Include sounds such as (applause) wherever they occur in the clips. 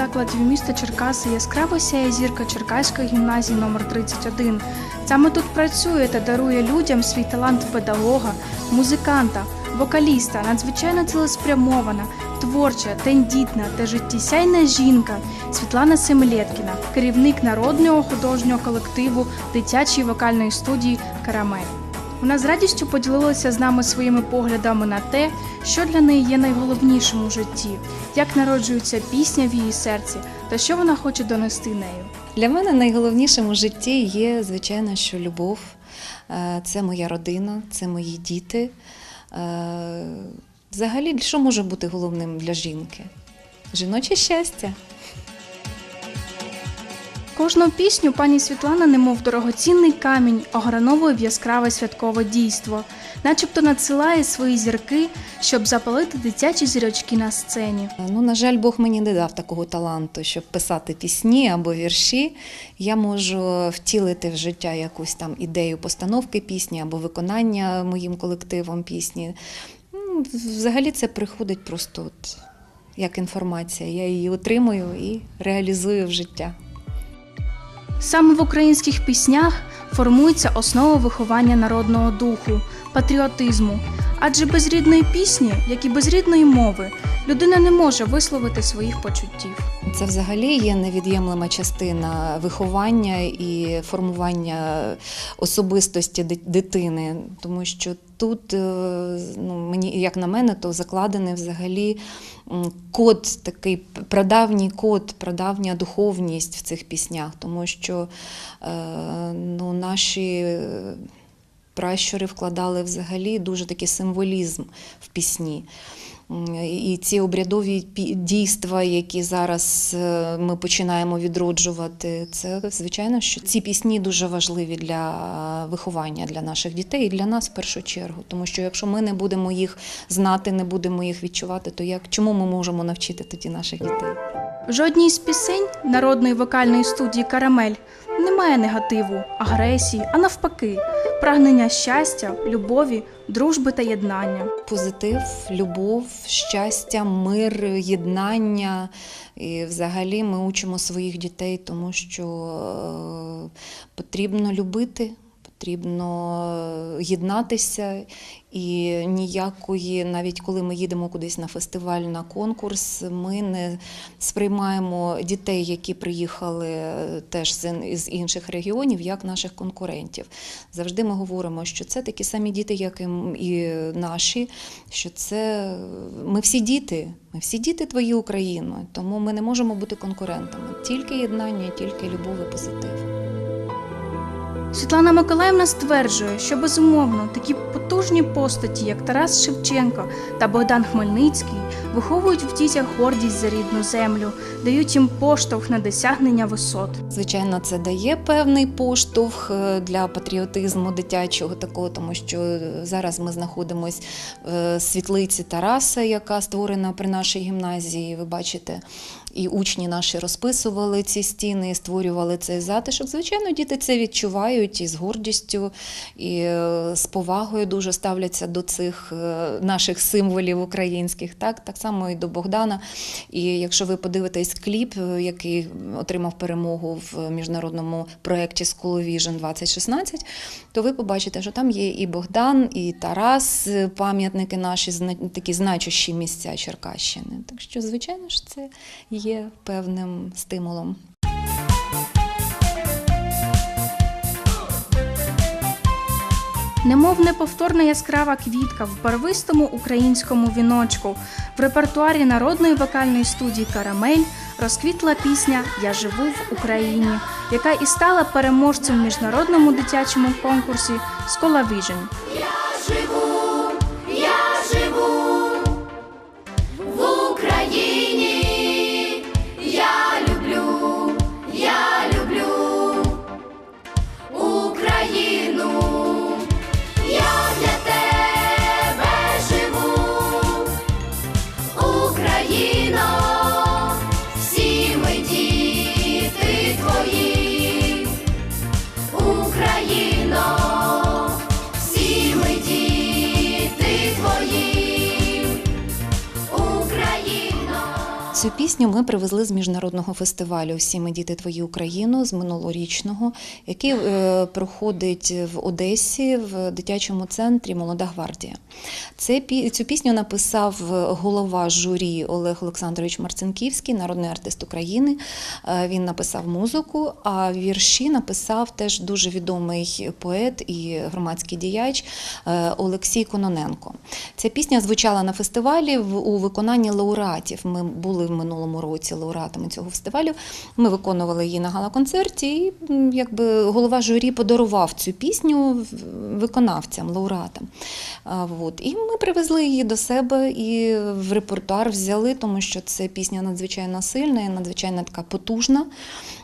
закладів міста Черкаси яскраво сяє зірка Черкаської гімназії номер 31 Саме тут працює та дарує людям свій талант педагога, музиканта, вокаліста, надзвичайно цілеспрямована, творча, тендітна та життєсяйна жінка Світлана Семилєткіна, керівник народного художнього колективу дитячої вокальної студії Карамель. Вона з радістю поділилася з нами своїми поглядами на те, що для неї є найголовнішим у житті, як народжується пісня в її серці та що вона хоче донести нею. Для мене найголовнішим у житті є, звичайно, що любов. Е, Це моя родина, це мої діти. Е, Взагалі, що може бути головним для жінки? Жіноче щастя. Кожну пісню пані Світлана, немов дорогоцінний камінь, ограновує в яскраве святкове дійство, начебто надсилає свої зірки, щоб запалити дитячі зірочки на сцені. Ну, на жаль, Бог мені не дав такого таланту, щоб писати пісні або вірші. Я можу втілити в життя якусь там ідею постановки пісні або виконання моїм колективом пісні. Ну, Взагалі це приходить просто от, як інформація. Я її отримую і реалізую в життя. Саме в українських піснях формується основа виховання народного духу, патріотизму. Адже без рідної пісні, як і без рідної мови, людина не може висловити своїх почуттів. Це взагалі є невід'ємлема частина виховання і формування особистості дитини, тому що тут, е, ну, мені, як на мене, то закладений взагалі код, такий прадавній код, прадавня духовність в цих піснях, тому що е, ну, наші. Е, Пращури вкладали взагалі дуже такий символізм в пісні. І ці обрядові дійства, які зараз е, ми починаємо відроджувати, це звичайно, що ці пісні дуже важливі для виховання для наших дітей і для нас в першу чергу. Тому що якщо ми не будемо їх знати, не будемо їх відчувати, то як чому ми можемо навчити тоді наших дітей? В жодній з пісень народної вокальної студії Карамель немає негативу, агресії, а навпаки, прагнення щастя, любові, дружби та єднання. Позитив, любов, щастя, мир, єднання. І взагалі ми учимо своїх дітей, тому що е, потрібно любити, потрібно єднатися. І ніякої, навіть коли ми їдемо кудись на фестиваль, на конкурс, ми не сприймаємо дітей, які приїхали е, теж з інших регіонів, як наших конкурентів. Завжди ми говоримо, що це такі самі діти, як і наші, що це ми всі діти, ми всі діти твої України, тому ми не можемо бути конкурентами. Тільки єднання, тільки любов і позитив. Світлана Миколаївна стверджує, що безумовно такі потужні постаті, як Тарас Шевченко та Богдан Хмельницький, виховують в дітях гордість за рідну землю, дають їм поштовх на досягнення висот. Звичайно, це дає певний поштовх е, для патріотизму дитячого такого, тому що е, зараз ми знаходимося в світлиці Тараса, яка створена при нашій гімназії. Ви бачите, і учні наші розписували ці стіни, створювали цей затишок. Звичайно, діти це відчувають і з гордістю, і е, з повагою дуже ставляться до цих е, наших символів українських. Так, так само і до Богдана. І якщо ви подивитесь кліп, е, який отримав перемогу в міжнародному проєкті School Vision 2016, то ви побачите, що там є і Богдан, і Тарас, е, пам'ятники наші, такі значущі місця Черкащини. Так що, звичайно ж, це є певним стимулом. Немов неповторна яскрава квітка в барвистому українському віночку. В репертуарі народної вокальної студії Карамель розквітла пісня Я живу в Україні, яка і стала переможцем в міжнародному дитячому конкурсі Скола Цю пісню ми привезли з міжнародного фестивалю Всі ми діти твої Україну з минулорічного, який е, проходить в Одесі в дитячому центрі Молода гвардія. Цю пісню написав голова журі Олег Олександрович Марцинківський, народний артист України. Е, Він написав музику, а вірші написав теж дуже відомий поет і громадський діяч е, Олексій Кононенко. Ця пісня звучала на фестивалі у виконанні лауреатів. Ми були в минулому році лауреатами цього фестивалю. Ми виконували її на гала-концерті, і якби голова журі подарував цю пісню виконавцям, лауреатам. От. І ми привезли її до себе і в репертуар взяли, тому що це пісня надзвичайно сильна і надзвичайно така потужна.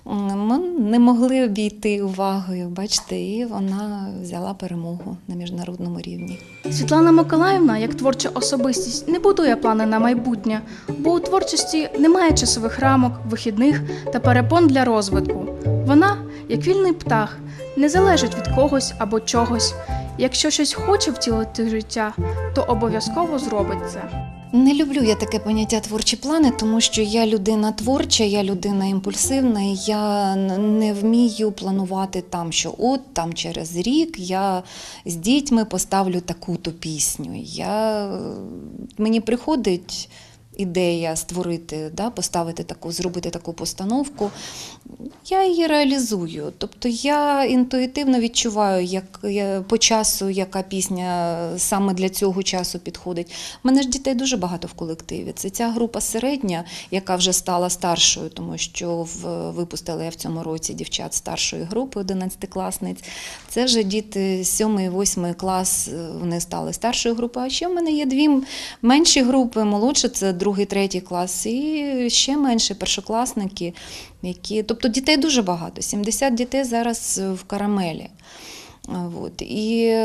Ми не могли обійти увагою, бачите, і вона взяла перемогу на міжнародному рівні. Світлана Миколаївна, як творча особистість, не будує плани на майбутнє, бо у творчості немає часових рамок, вихідних та перепон для розвитку. Вона, як вільний птах, не залежить від когось або чогось. Якщо щось хоче втілити життя, то обов'язково зробить це. Не люблю я таке поняття творчі плани, тому що я людина творча, я людина імпульсивна, і я не вмію планувати там, що от там через рік я з дітьми поставлю таку-то пісню. Я, мені приходить ідея створити, да, поставити таку, зробити таку постановку. Я її реалізую. Тобто я інтуїтивно відчуваю, як по часу, яка пісня саме для цього часу підходить. У мене ж дітей дуже багато в колективі. Це ця група середня, яка вже стала старшою, тому що в, випустила я в цьому році дівчат старшої групи, 11-класниць. Це вже діти 7-8 клас, е, вони стали старшою групою. А ще в мене є дві менші групи, молодше це другий, третій клас, і ще менші першокласники, які. Тобто дітей дуже багато. 70 дітей зараз в карамелі. От. І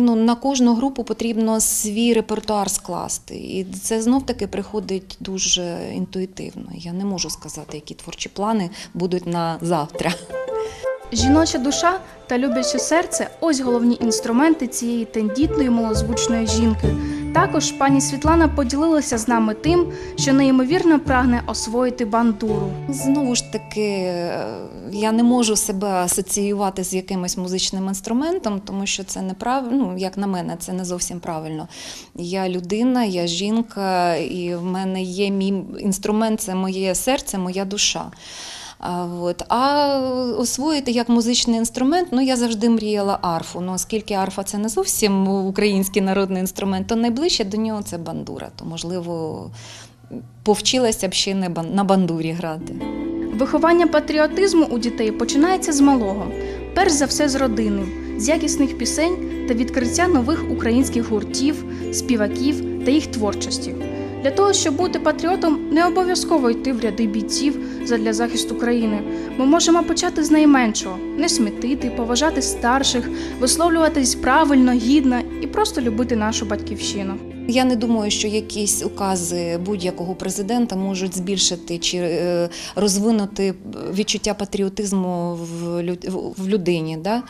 ну, на кожну групу потрібно свій репертуар скласти. І це знов таки приходить дуже інтуїтивно. Я не можу сказати, які творчі плани будуть на завтра. Жіноча душа та любляче серце ось головні інструменти цієї тендітної малозвучної жінки. Також пані Світлана поділилася з нами тим, що неймовірно прагне освоїти бандуру. Знову ж таки, е, я не можу себе асоціювати з якимось музичним інструментом, тому що це неправильно, ну, як на мене, це не зовсім правильно. Я людина, я жінка, і в мене є мій інструмент, це моє серце, моя душа. От. а освоїти як музичний інструмент, ну я завжди мріяла арфу. Ну, оскільки арфа це не зовсім український народний інструмент, то найближче до нього це бандура. То, можливо, повчилася б ще не на бандурі грати. Виховання патріотизму у дітей починається з малого, перш за все з родини, з якісних пісень та відкриття нових українських гуртів, співаків та їх творчості. Для того, щоб бути патріотом, не обов'язково йти в ряди бійців задля захисту країни. Ми можемо почати з найменшого: не смітити, поважати старших, висловлюватись правильно, гідно і просто любити нашу батьківщину. Я не думаю, що якісь укази будь-якого президента можуть збільшити чи е, розвинути відчуття патріотизму в лю- в- в людині. Е,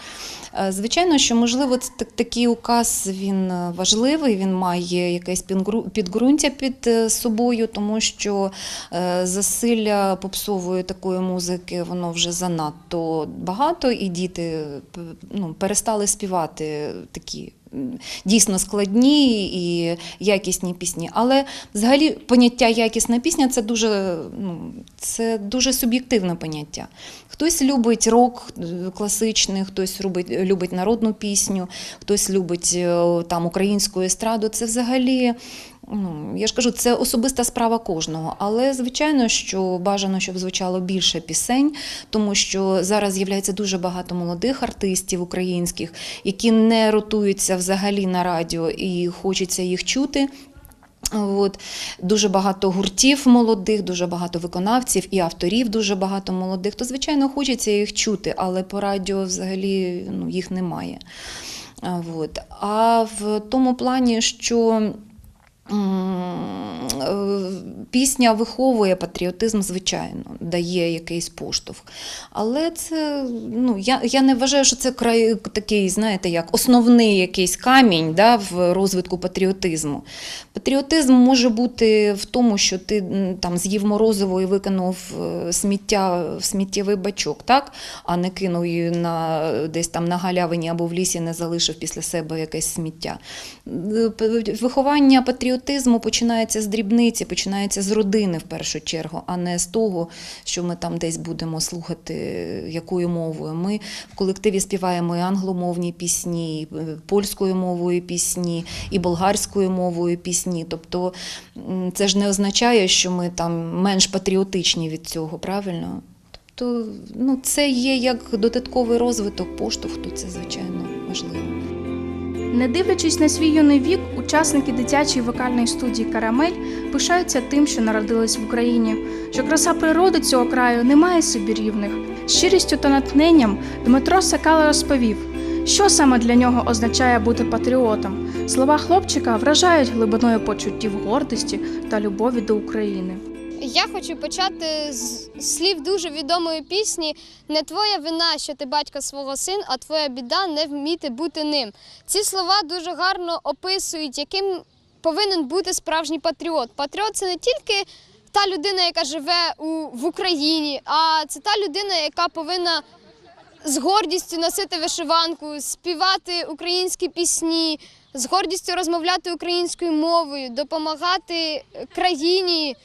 Звичайно, що можливо такий указ він важливий, він має якесь підґру- підґрунтя під е, собою, тому що засилля попсової такої музики воно вже занадто багато, і діти ну, перестали співати такі дійсно складні і якісні пісні. Але взагалі поняття якісна пісня це дуже, ну, це дуже суб'єктивне поняття. Хтось любить рок е, класичний, хтось любить, любить народну пісню, хтось любить е, там українську естраду. Це взагалі. Ну, я ж кажу, це особиста справа кожного. Але звичайно, що бажано, щоб звучало більше пісень, тому що зараз з'являється дуже багато молодих артистів українських, які не ротуються взагалі на радіо і хочеться їх чути. От, дуже багато гуртів молодих, дуже багато виконавців і авторів дуже багато молодих. То, звичайно, хочеться їх чути, але по радіо взагалі ну, їх немає. От. А в тому плані, що Пісня виховує патріотизм, звичайно, дає якийсь поштовх. Але це, ну, я, я не вважаю, що це край, такий, знаєте, як основний якийсь камінь да, в розвитку патріотизму. Патріотизм може бути в тому, що ти там з'їв морозиво і викинув е, сміття в сміттєвий бачок, так? а не кинув її на, десь там на галявині або в лісі не залишив після себе якесь сміття. Е, Виховання патріотизму починається з дрібниці, починається з родини в першу чергу, а не з того, що ми там десь будемо слухати якою мовою. Ми в колективі співаємо і англомовні пісні, і е, польською мовою пісні, і болгарською мовою пісні. Тобто це ж не означає, що ми там менш патріотичні від цього, правильно? Тобто, ну, це є як додатковий розвиток поштовх, то це звичайно важливо. Не дивлячись на свій юний вік, учасники дитячої вокальної студії Карамель пишаються тим, що народились в Україні, що краса природи цього краю не має собі рівних. Щирістю та натхненням Дмитро Сакала розповів, що саме для нього означає бути патріотом. Слова хлопчика вражають глибиною почуттів гордості та любові до України. Я хочу почати з слів дуже відомої пісні Не твоя вина, що ти батька свого син, а твоя біда не вміти бути ним. Ці слова дуже гарно описують, яким повинен бути справжній патріот. Патріот це не тільки та людина, яка живе у, в Україні, а це та людина, яка повинна з гордістю носити вишиванку, співати українські пісні, з гордістю розмовляти українською мовою, допомагати країні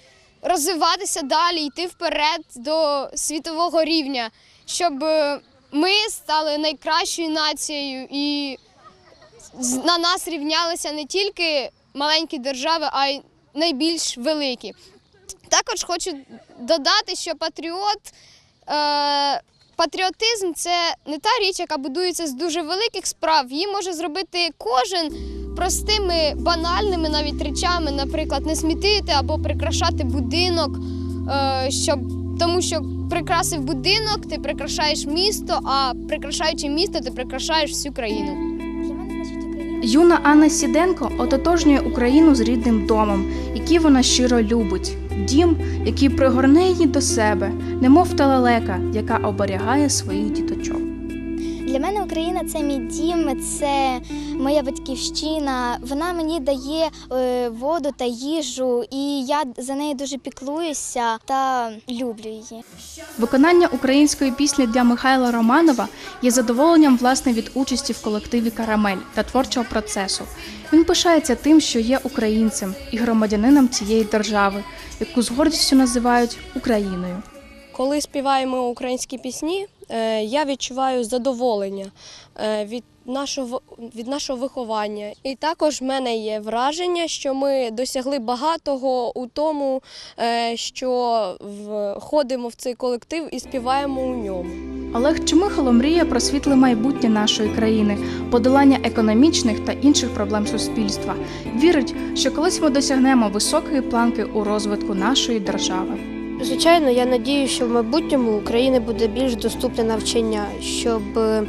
розвиватися далі, йти вперед до світового рівня, щоб е, ми стали найкращою нацією і на нас рівнялися не тільки маленькі держави, а й найбільш великі. Також хочу додати, що патріот. Е, Патріотизм це не та річ, яка будується з дуже великих справ. Її може зробити кожен простими банальними навіть речами, наприклад, не смітити або прикрашати будинок, е, щоб тому що прикрасив будинок, ти прикрашаєш місто, а прикрашаючи місто, ти прикрашаєш всю країну. Юна Анна Сіденко ототожнює Україну з рідним домом, який вона щиро любить. Дім, який пригорне її до себе, немов та лелека, яка оберігає своїх діточок. Для мене Україна це мій дім, це моя батьківщина. Вона мені дає е, воду та їжу, і я за нею дуже піклуюся та люблю її. Виконання української пісні для Михайла Романова є задоволенням власне від участі в колективі Карамель та творчого процесу. Він пишається тим, що є українцем і громадянином цієї держави, яку з гордістю називають Україною. Коли співаємо українські пісні, я відчуваю задоволення е, від нашого від нашого виховання. І також в мене є враження, що ми досягли багатого у тому, е, що входимо в цей колектив і співаємо у ньому. Олег Чмихало мріє про світле майбутнє нашої країни, подолання економічних та інших проблем суспільства. Вірить, що колись ми досягнемо високої планки у розвитку нашої держави. Звичайно, я надію, що в майбутньому Україні буде більш доступне навчання, щоб е,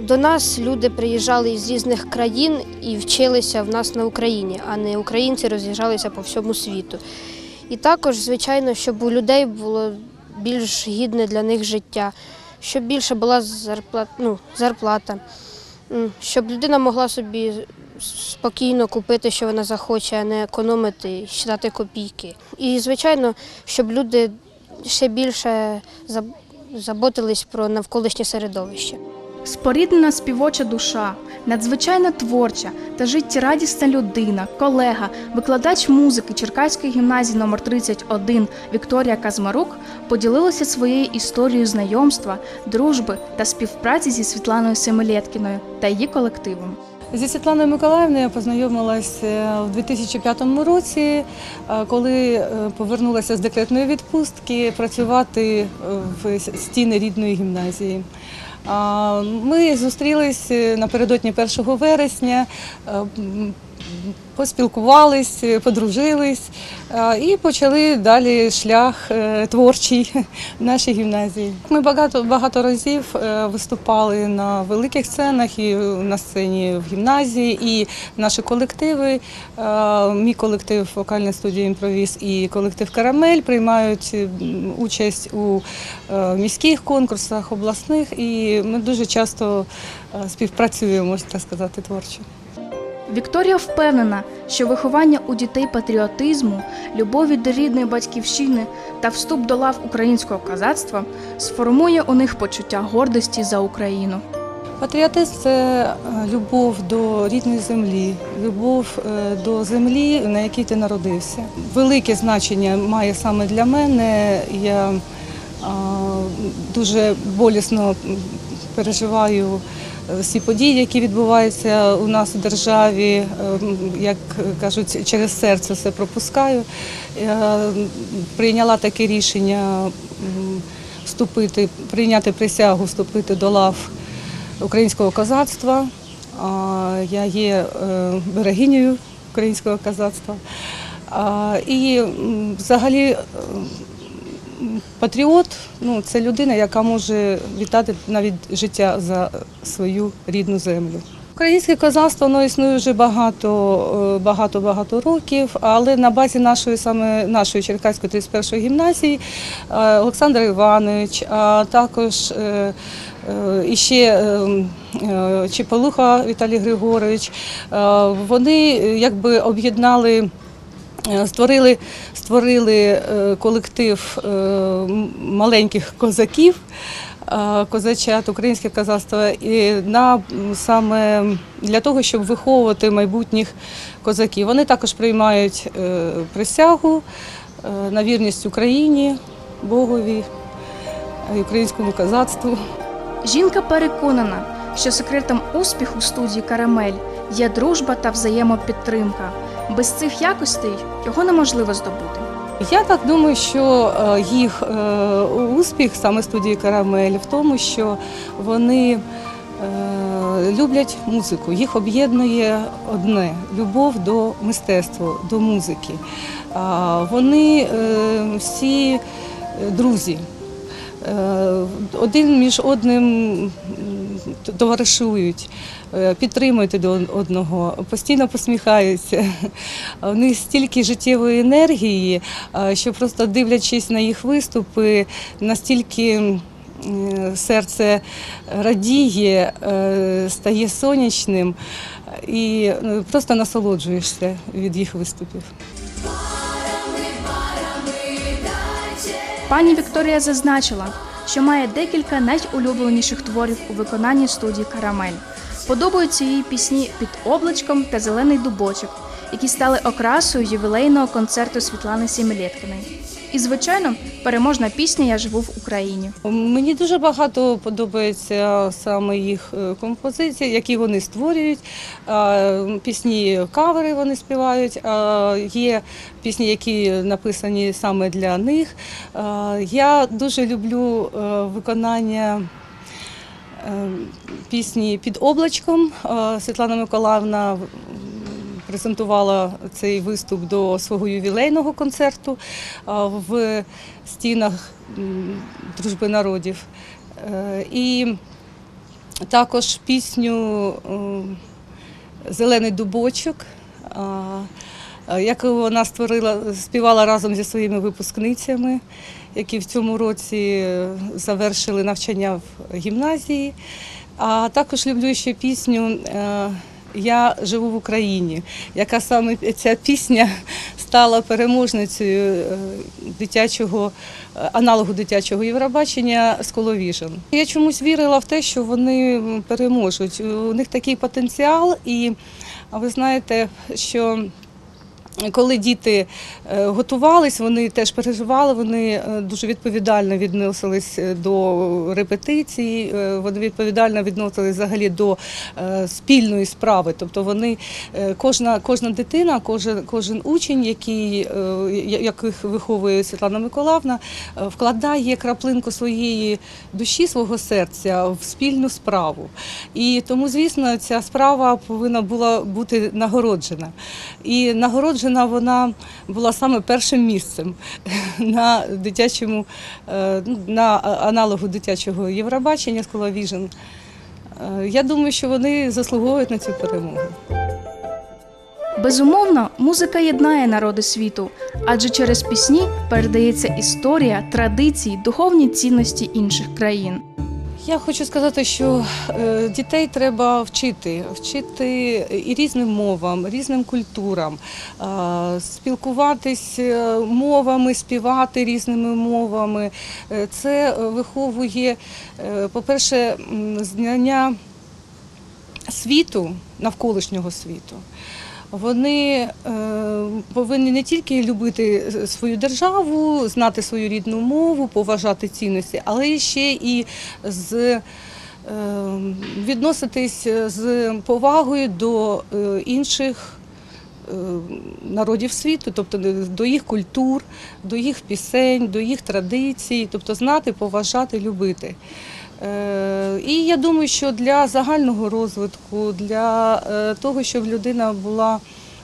до нас люди приїжджали з різних країн і вчилися в нас на Україні, а не українці роз'їжджалися по всьому світу. І також, звичайно, щоб у людей було більш гідне для них життя, щоб більше була зарплата, ну, зарплата, щоб людина могла собі спокійно купити, що вона захоче, а не економити считати копійки. І, звичайно, щоб люди ще більше заботились про навколишнє середовище. Споріднена співоча душа, надзвичайно творча та життєрадісна людина, колега, викладач музики Черкаської гімназії номер 31 Вікторія Казмарук поділилася своєю історією знайомства, дружби та співпраці зі Світланою Семилєткіною та її колективом. Зі Світланою Миколаївною я познайомилася в 2005 році, е, коли е, повернулася з декретної відпустки працювати е, в стіни рідної гімназії. Ми зустрілись напередодні 1 вересня. Е, поспілкувались, подружились е, і почали далі шлях е, творчий в нашій гімназії. Ми багато багато разів е, виступали на великих сценах і на сцені в гімназії, і наші колективи, е, мій колектив вокальної студії імпровіз і колектив Карамель приймають участь у е, міських конкурсах, обласних, і ми дуже часто е, співпрацюємо, так сказати, творчо. Вікторія впевнена, що виховання у дітей патріотизму, любові до рідної батьківщини та вступ до лав українського козацтва сформує у них почуття гордості за Україну. Патріотизм це е, любов до рідної землі, любов е, до землі, на якій ти народився. Велике значення має саме для мене. Я дуже болісно переживаю всі події, які відбуваються у нас в державі. Е, Як кажуть, через серце все пропускаю. Прийняла таке рішення вступити, прийняти присягу, вступити до лав українського козацтва. Я є е, берегинею українського козацтва. І взагалі патріот ну, це людина, яка може вітати навіть життя за свою рідну землю. Українське козацтво воно існує вже багато, е, багато, багато років, але на базі нашої саме нашої Черкаської 31-ї гімназії е, Олександр Іванович, а також е, і ще Чепелуха Віталій Григорович, вони якби об'єднали. Е, Створили, створили е, колектив е, маленьких козаків, козачат, українське козацтво, і на саме для того, щоб виховувати майбутніх козаків. Вони також приймають присягу на вірність Україні, Богові, українському козацтву. Жінка переконана, що секретом успіху студії Карамель є дружба та взаємопідтримка. Без цих якостей його неможливо здобути. Я так думаю, що е, їх е, успіх саме студії Карамель в тому, що вони е, люблять музику. Їх об'єднує одне любов до мистецтва, до музики. Вони всі друзі. Один між одним товаришують, підтримують один одного, постійно посміхаються. (laughs) У них стільки життєвої енергії, е, що просто дивлячись на їх виступи, настільки е, серце радіє, е, стає сонячним і е, просто насолоджуєшся від їх виступів. Пані Вікторія зазначила, що має декілька найулюбленіших творів у виконанні студії Карамель. Подобаються їй пісні під облачком та зелений дубочок, які стали окрасою ювілейного концерту Світлани Сімілєткіної. І, звичайно, переможна пісня Я живу в Україні. Мені дуже багато подобається саме їх е, композицій, які вони створюють. Пісні кавери вони співають. Є пісні, які написані саме для них. Я дуже люблю е, виконання. Е, Пісні під облачком Е, Світлана Миколаївна презентувала цей виступ до свого ювілейного концерту е, в стінах дружби народів. Е, І також пісню Зелений дубочок, яку вона створила, співала разом зі своїми випускницями, які в цьому році е, завершили навчання в гімназії. А також люблю ще пісню е, Я живу в Україні, яка саме ця пісня стала переможницею е, дитячого аналогу дитячого Євробачення «Сколовіжн». Я чомусь вірила в те, що вони переможуть. У них такий потенціал, і ви знаєте, що коли діти е, готувались, вони теж переживали, вони е, дуже відповідально відносились е, до репетицій, е, вони відповідально відносились взагалі до спільної справи. Тобто вони, кожна, кожна дитина, кожен, кожен учень, який, яких виховує Світлана Миколаївна, вкладає краплинку своєї душі, свого серця в спільну справу. І тому, звісно, ця справа повинна була бути нагороджена. І нагороджена вона була саме першим місцем (laughs) на дитячому, е, ну, на аналогу дитячого Євробачення Vision. Е, Я думаю, що вони заслуговують на цю перемогу. Безумовно, музика єднає народи світу, адже через пісні передається історія, традиції, духовні цінності інших країн. Я хочу сказати, що е, дітей треба вчити, вчити і різним мовам, різним культурам, е, спілкуватись е, мовами, співати різними мовами. Це виховує, по-перше, знання світу, навколишнього світу. Вони е, повинні не тільки любити свою державу, знати свою рідну мову, поважати цінності, але ще і з, е, відноситись з повагою до е, інших народів світу, тобто до їх культур, до їх пісень, до їх традицій, тобто знати, поважати, любити. Е, І я думаю, що для загального розвитку, для е, того, щоб людина була,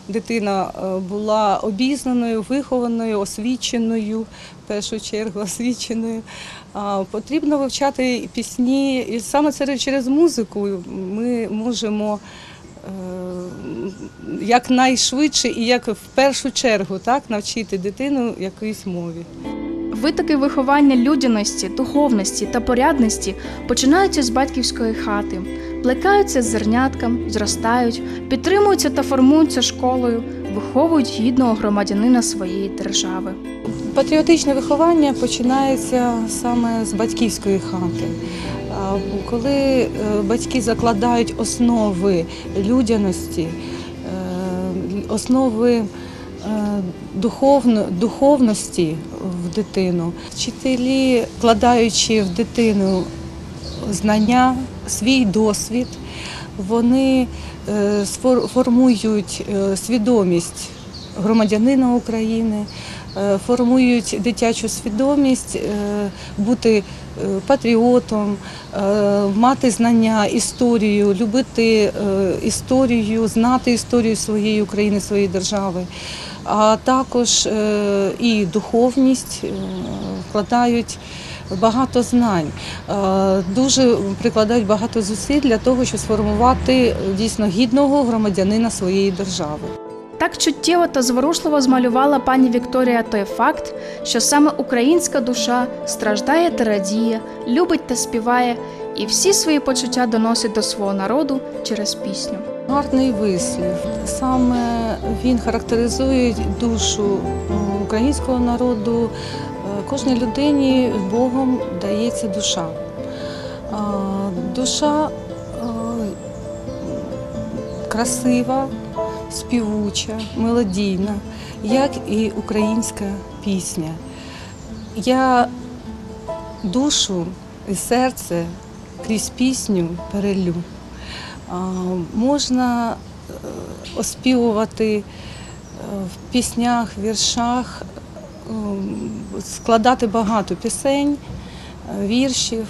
дитина е, була обізнаною, вихованою, освіченою, в першу чергу (laughs) освіченою, потрібно вивчати пісні. І саме через музику ми можемо якнайшвидше і як в першу чергу так, навчити дитину якоїсь мові. Витоки виховання людяності, духовності та порядності починаються з батьківської хати, плекаються з зерняткам, зростають, підтримуються та формуються школою, виховують гідного громадянина своєї держави. Патріотичне виховання починається саме з батьківської хати. Коли е, батьки закладають основи людяності, е, основи е, духовності дитину, вчителі, вкладаючи в дитину знання, свій досвід, вони е, формують е, свідомість громадянина України, е, формують дитячу свідомість бути патріотом, мати знання, історію, любити історію, знати історію своєї України, своєї держави. А також е, і духовність е, вкладають багато знань, е, дуже прикладають багато зусиль для того, щоб сформувати дійсно гідного громадянина своєї держави. Так чуттєво та зворушливо змалювала пані Вікторія той факт, що саме українська душа страждає та радіє, любить та співає, і всі свої почуття доносить до свого народу через пісню. Гарний вислів. Саме він характеризує душу е, українського народу. Е, Кожній людині Богом дається душа. Душа е, красива, співуча, мелодійна, як і українська пісня. Я душу і серце крізь пісню перелю. Можна е, оспівувати е, в піснях, віршах, ем, складати багато пісень, е, віршів,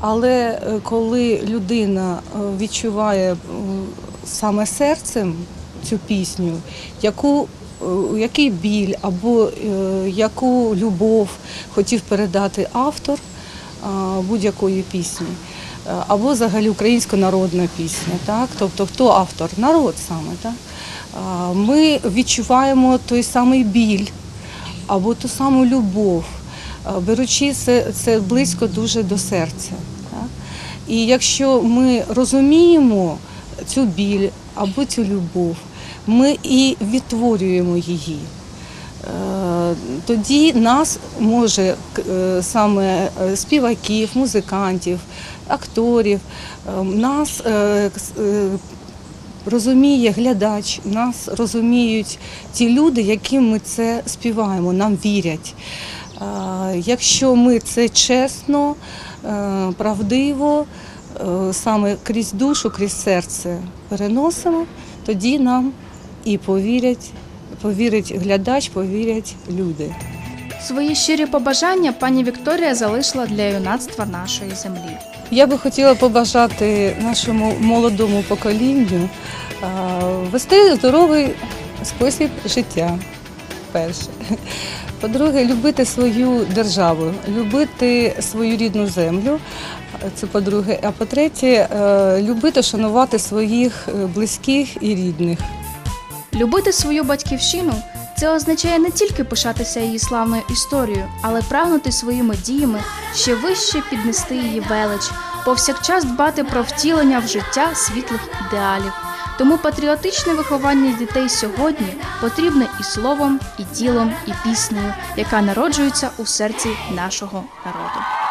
але е, коли людина е, відчуває е, саме серцем цю пісню, яку е, який біль або е, яку любов хотів передати автор будь-якої пісні, е, або взагалі українсько-народна пісня, так? тобто хто автор? Народ саме. Так? Ми відчуваємо той самий біль або ту саму любов, беручи це, це близько дуже до серця. Так? І якщо ми розуміємо цю біль або цю любов, ми і відтворюємо її. Е, Тоді нас може е, саме е, співаків, музикантів, акторів, е, нас розуміє глядач, нас розуміють ті люди, яким ми це співаємо, нам вірять. Якщо ми це чесно, правдиво, саме крізь душу, крізь серце переносимо, тоді нам і повірять, повірить глядач, повірять люди. Свої щирі побажання пані Вікторія залишила для юнацтва нашої землі. Я би хотіла побажати нашому молодому поколінню вести здоровий спосіб життя. Перше. По-друге, любити свою державу, любити свою рідну землю. Це по-друге. А по-третє, е, любити, шанувати своїх е, близьких і рідних. Любити свою батьківщину це означає не тільки пишатися її славною історією, але прагнути своїми діями ще вище піднести її велич, повсякчас дбати про втілення в життя світлих ідеалів. Тому патріотичне виховання дітей сьогодні потрібне і словом, і ділом, і піснею, яка народжується у серці нашого народу.